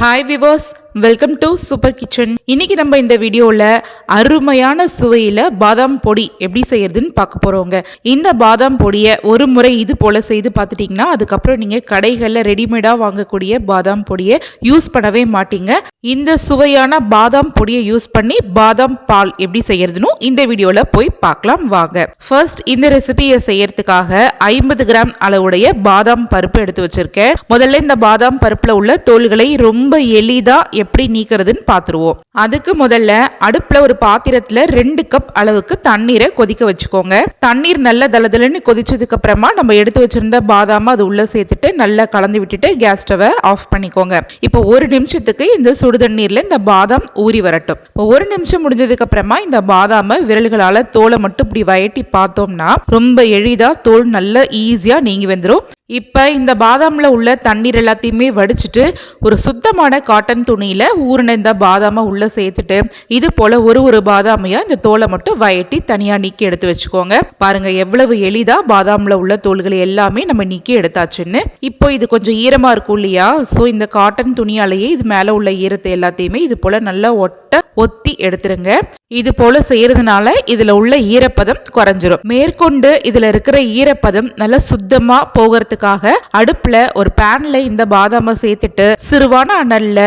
Hi viewers welcome to super kitchen இன்னைக்கு நம்ம இந்த வீடியோவில் அருமையான சுவையில் பாதாம் பொடி எப்படி செய்யறதுன்னு பார்க்க போகிறோங்க இந்த பாதாம் பொடியை ஒரு முறை இது போல் செய்து பார்த்துட்டிங்கன்னா அதுக்கப்புறம் நீங்கள் கடைகளில் ரெடிமேடாக வாங்கக்கூடிய பாதாம் பொடியை யூஸ் பண்ணவே மாட்டீங்க. இந்த சுவையான பாதாம் பொடியை யூஸ் பண்ணி பாதாம் பால் எப்படி செய்யறதுன்னு இந்த வீடியோவில் போய் பார்க்கலாம் வாங்க. ஃபர்ஸ்ட் இந்த ரெசிபியை செய்யறதுக்காக ஐம்பது கிராம் அளவுடைய பாதாம் பருப்பு எடுத்து வச்சிருக்கேன். முதல்ல இந்த பாதாம் பருப்பில் உள்ள தோல்களை ரொம்ப எளிதாக எப்படி நீக்கிறதுன்னு பார்த்துருவோம் அதுக்கு முதல்ல அடுப்பில் ஒரு பாத்திரத்தில் ரெண்டு கப் அளவுக்கு தண்ணீரை கொதிக்க வச்சுக்கோங்க. தண்ணீர் நல்ல தளதளன்னு கொதிச்சதுக்கு அப்புறமா நம்ம எடுத்து வச்சிருந்த பாதாம அது உள்ளே சேர்த்துட்டு நல்லா கலந்து விட்டுட்டு கேஸ் ஸ்டவை ஆஃப் பண்ணிக்கோங்க. இப்போ ஒரு நிமிஷத்துக்கு இந்த சுடு தண்ணீரில் இந்த பாதாம் ஊறி வரட்டும். இப்போ ஒரு நிமிஷம் முடிஞ்சதுக்கு அப்புறமா இந்த பாதாமை விரல்களால் தோலை மட்டும் இப்படி வயட்டி பார்த்தோம்னா ரொம்ப எளிதாக தோல் நல்ல ஈஸியாக நீங்கி வந்துடும் இப்போ இந்த பாதாமில் உள்ள தண்ணீர் எல்லாத்தையுமே வடிச்சிட்டு ஒரு சுத்தமான காட்டன் துணியில் ஊறின இந்த பாதாமை உள்ளே சேர்த்துட்டு இது போல் ஒரு ஒரு பாதாமையாக இந்த தோலை மட்டும் வயட்டி தனியாக நீக்கி எடுத்து வச்சுக்கோங்க. பாருங்கள் எவ்வளவு எளிதாக பாதாமில் உள்ள தோல்களை எல்லாமே நம்ம நீக்கி எடுத்தாச்சுன்னு. இப்போ இது கொஞ்சம் ஈரமாக இருக்கும் இல்லையா? ஸோ இந்த காட்டன் துணியாலேயே இது மேலே உள்ள ஈரத்தை எல்லாத்தையுமே இது போல் நல்லா ஒட்ட ஒத்தி எடுத்துருங்க. இது போல செய்யறதுனால இதுல உள்ள ஈரப்பதம் குறைஞ்சிரும். மேற்கொண்டு இதுல இருக்கிற ஈரப்பதம் நல்லா சுத்தமா போகிறதுக்காக அடுப்புல ஒரு பேன்ல இந்த பாதாமை சேர்த்துட்டு சிறுவான அனல்ல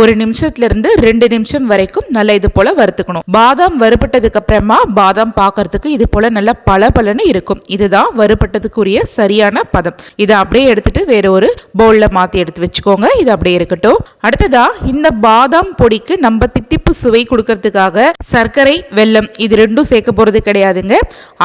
ஒரு நிமிஷத்துல இருந்து ரெண்டு நிமிஷம் வரைக்கும் நல்லா இது போல வறுத்துக்கணும். பாதாம் வறுபட்டதுக்கு அப்புறமா பாதாம் பார்க்கறதுக்கு இது போல நல்லா பளபளன்னு இருக்கும். இதுதான் வறுபட்டதுக்குரிய சரியான பதம். இதை அப்படியே எடுத்துட்டு வேற ஒரு பவுல்ல மாத்தி எடுத்து வச்சுக்கோங்க. இது அப்படியே இருக்கட்டும். அடுத்ததா இந்த பாதாம் பொடிக்கு நம்ம தித்திப்பு சுவை கொடுக்கறதுக்காக சர்க்கரை வெல்லம் இது ரெண்டும் சேர்க்க போகிறது கிடையாதுங்க.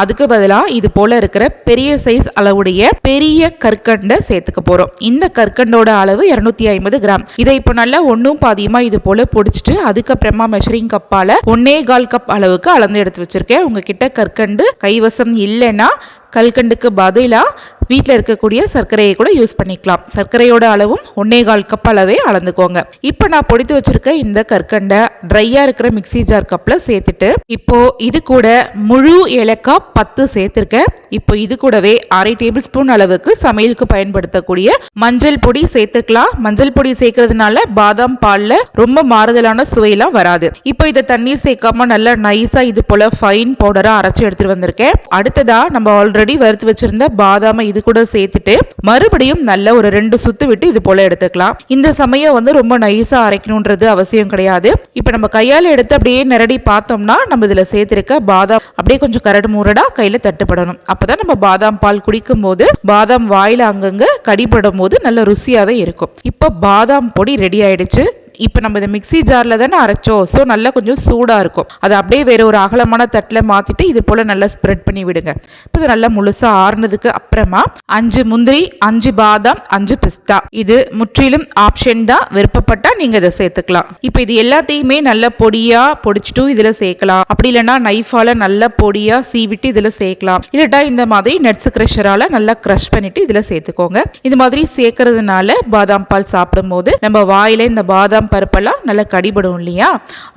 அதுக்கு பதிலாக இது போல் இருக்கிற பெரிய சைஸ் அளவுடைய பெரிய கற்கண்டை சேர்த்துக்க போகிறோம் இந்த கற்கண்டோட அளவு இரநூத்தி ஐம்பது கிராம். இதை இப்போ நல்லா ஒன்றும் பாதியமாக இது போல் பொடிச்சிட்டு அதுக்கப்புறமா மெஷரிங் கப்பால் ஒன்னே கால் கப் அளவுக்கு அளந்து எடுத்து வச்சுருக்கேன். உங்ககிட்ட கற்கண்டு கைவசம் இல்லைன்னா கல்கண்டுக்கு பதிலாக வீட்டில் இருக்கக்கூடிய சர்க்கரையை கூட யூஸ் பண்ணிக்கலாம். சர்க்கரையோட அளவும் ஒன்னே கால் கப் அளவே அளந்துக்கோங்க. இப்போ நான் பொடித்து வச்சிருக்க இந்த கற்கண்டை ட்ரையாக இருக்கிற மிக்சி ஜார் கப்பில் சேர்த்துட்டு இப்போ இது கூட முழு ஏலக்காய் பத்து சேர்த்துருக்கேன். இப்போ இது கூடவே அரை டேபிள் ஸ்பூன் அளவுக்கு சமையலுக்கு பயன்படுத்தக்கூடிய மஞ்சள் பொடி சேர்த்துக்கலாம். மஞ்சள் பொடி சேர்க்கறதுனால பாதாம் பாலில் ரொம்ப மாறுதலான சுவையெல்லாம் வராது. இப்போ இதை தண்ணீர் சேர்க்காம நல்லா நைஸாக இது போல ஃபைன் பவுடராக அரைச்சி எடுத்துட்டு வந்திருக்கேன். அடுத்ததா நம்ம ஆல்ரெடி வறுத்து வச்சிருந்த பாதாமை இது கூட சேர்த்துட்டு மறுபடியும் நல்ல ஒரு ரெண்டு சுத்து விட்டு இது போல எடுத்துக்கலாம். இந்த சமயம் வந்து ரொம்ப நைஸா அரைக்கணுன்றது அவசியம் கிடையாது. இப்ப நம்ம கையால எடுத்து அப்படியே நிரடி பார்த்தோம்னா நம்ம இதுல சேர்த்திருக்க பாதாம் அப்படியே கொஞ்சம் கரடு முரடா கையில தட்டுப்படணும். அப்பதான் நம்ம பாதாம் பால் குடிக்கும் போது பாதாம் வாயில அங்கங்க கடிபடும் போது நல்ல ருசியாவே இருக்கும். இப்போ பாதாம் பொடி ரெடி ஆயிடுச்சு. இப்போ நம்ம இதை மிக்சி ஜாரில் தானே அரைச்சோம். ஸோ நல்லா கொஞ்சம் சூடாக இருக்கும். அதை அப்படியே வேறு ஒரு அகலமான தட்டில் மாற்றிட்டு இது போல் நல்லா ஸ்ப்ரெட் பண்ணி விடுங்க. இப்போ இது நல்லா முழுசாக ஆறுனதுக்கு அப்புறமா அஞ்சு முந்திரி அஞ்சு பாதாம் அஞ்சு பிஸ்தா. இது முற்றிலும் ஆப்ஷன் தான். விருப்பப்பட்டால் நீங்கள் இதை சேர்த்துக்கலாம். இப்போ இது எல்லாத்தையுமே நல்ல பொடியாக பொடிச்சிட்டும் இதில் சேர்க்கலாம். அப்படி இல்லைன்னா நைஃபால் நல்ல பொடியாக சீவிட்டு இதில் சேர்க்கலாம். இல்லட்டா இந்த மாதிரி நட்ஸ் க்ரஷரால் நல்லா க்ரஷ் பண்ணிட்டு இதில் சேர்த்துக்கோங்க. இந்த மாதிரி சேர்க்கறதுனால பாதாம் பால் சாப்பிடும்போது நம்ம வாயில இந்த பாதாம் பாதாம் பருப்பெல்லாம் நல்லா கடிபடும் இல்லையா?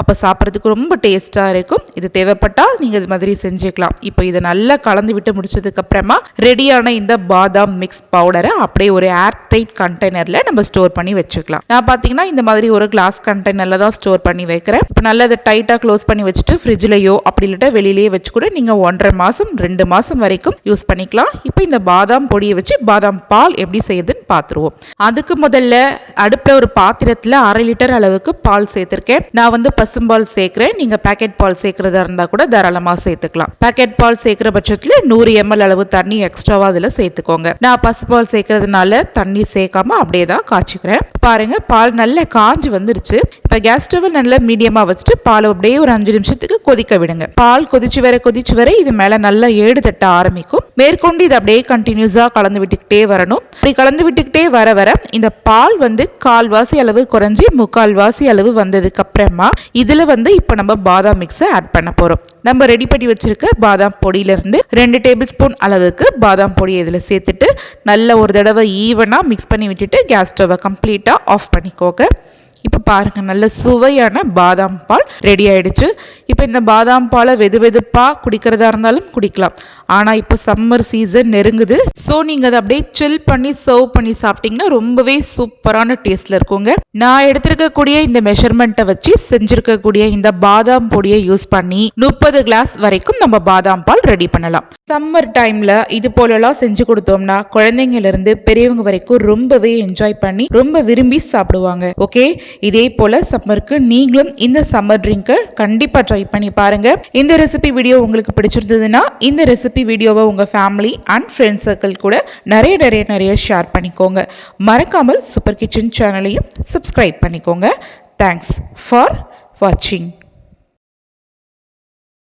அப்போ சாப்பிட்றதுக்கு ரொம்ப டேஸ்ட்டாக இருக்கும். இது தேவைப்பட்டால் நீங்கள் இது மாதிரி செஞ்சுக்கலாம். இப்போ இதை நல்லா கலந்து விட்டு முடிச்சதுக்கப்புறமா ரெடியான இந்த பாதாம் மிக்ஸ் பவுடரை அப்படியே ஒரு ஏர் டைட் கண்டெய்னரில் நம்ம ஸ்டோர் பண்ணி வச்சுக்கலாம். நான் பார்த்தீங்கன்னா இந்த மாதிரி ஒரு கிளாஸ் கண்டெய்னரில் தான் ஸ்டோர் பண்ணி வைக்கிறேன். இப்போ நல்லா அதை டைட்டாக க்ளோஸ் பண்ணி வச்சுட்டு ஃப்ரிட்ஜ்லையோ அப்படி இல்லாட்ட வெளியிலேயே வச்சு கூட நீங்கள் ஒன்றரை மாதம் ரெண்டு மாதம் வரைக்கும் யூஸ் பண்ணிக்கலாம். இப்போ இந்த பாதாம் பொடியை வச்சு பாதாம் பால் எப்படி செய்யுதுன்னு பார்த்துருவோம் அதுக்கு முதல்ல அடுப்பில் ஒரு பாத்திரத்தில் அரை லிட்டர் லிட்டர் அளவுக்கு பால் சேர்த்துருக்கேன். நான் வந்து பசும்பால் சேர்க்குறேன். நீங்கள் பேக்கெட் பால் சேர்க்குறதா இருந்தால் கூட தாராளமாக சேர்த்துக்கலாம். பேக்கெட் பால் சேர்க்குற பட்சத்தில் நூறு எம்எல் அளவு தண்ணி எக்ஸ்ட்ராவாக அதில் சேர்த்துக்கோங்க. நான் பசுபால் சேர்க்கறதுனால தண்ணி சேர்க்காம அப்படியே தான் காய்ச்சிக்கிறேன். பாருங்கள் பால் நல்லா காஞ்சி வந்துருச்சு. இப்போ கேஸ் ஸ்டவ் நல்லா மீடியமாக வச்சுட்டு பால் அப்படியே ஒரு அஞ்சு நிமிஷத்துக்கு கொதிக்க விடுங்க. பால் கொதிச்சு வர கொதிச்சு வர இது மேலே நல்லா ஏடு தட்ட ஆரம்பிக்கும். மேற்கொண்டு இது அப்படியே கண்டினியூஸாக கலந்து விட்டுக்கிட்டே வரணும். அப்படி கலந்து விட்டுக்கிட்டே வர வர இந்த பால் வந்து கால்வாசி அளவு குறைஞ்சி முக்கால்வாசி அளவு வந்ததுக்கு அப்புறமா இதில் வந்து இப்போ நம்ம பாதாம் மிக்ஸை ஆட் பண்ண போகிறோம் நம்ம ரெடி பண்ணி வச்சுருக்க பாதாம் பொடியிலேருந்து ரெண்டு டேபிள் ஸ்பூன் அளவுக்கு பாதாம் பொடியை இதில் சேர்த்துட்டு நல்ல ஒரு தடவை ஈவனாக மிக்ஸ் பண்ணி விட்டுட்டு கேஸ் ஸ்டவ்வை கம்ப்ளீட்டாக ஆஃப் பண்ணிக்கோங்க. இப்போ பாருங்க நல்ல சுவையான பாதாம் பால் ரெடி ஆயிடுச்சு. இப்போ இந்த பாதாம் பாலை வெது வெதுப்பாக குடிக்கிறதா இருந்தாலும் குடிக்கலாம். ஆனால் இப்போ சம்மர் சீசன் நெருங்குது. ஸோ நீங்கள் அதை அப்படியே சில் பண்ணி சர்வ் பண்ணி சாப்பிட்டீங்கன்னா ரொம்பவே சூப்பரான டேஸ்ட்டில் இருக்குங்க. நான் எடுத்திருக்கக்கூடிய இந்த மெஷர்மெண்ட்டை வச்சு செஞ்சிருக்கக்கூடிய இந்த பாதாம் பொடியை யூஸ் பண்ணி முப்பது கிளாஸ் வரைக்கும் நம்ம பாதாம் பால் ரெடி பண்ணலாம். சம்மர் டைம்ல இது போலலாம் செஞ்சு கொடுத்தோம்னா குழந்தைங்கல இருந்து பெரியவங்க வரைக்கும் ரொம்பவே என்ஜாய் பண்ணி ரொம்ப விரும்பி சாப்பிடுவாங்க. ஓகே இதே போல சம்மருக்கு நீங்களும் இந்த சம்மர் ட்ரிங்கை கண்டிப்பாக ட்ரை பண்ணி பாருங்க. இந்த ரெசிபி வீடியோ உங்களுக்கு பிடிச்சிருந்ததுன்னா இந்த ரெசிபி வீடியோவை உங்கள் ஃபேமிலி அண்ட் ஃப்ரெண்ட்ஸ் சர்க்கிள் கூட நிறைய நிறைய நிறைய ஷேர் பண்ணிக்கோங்க. மறக்காமல் சூப்பர் கிச்சன் சேனலையும் சப்ஸ்கிரைப் பண்ணிக்கோங்க. தேங்க்ஸ் ஃபார் வாட்சிங்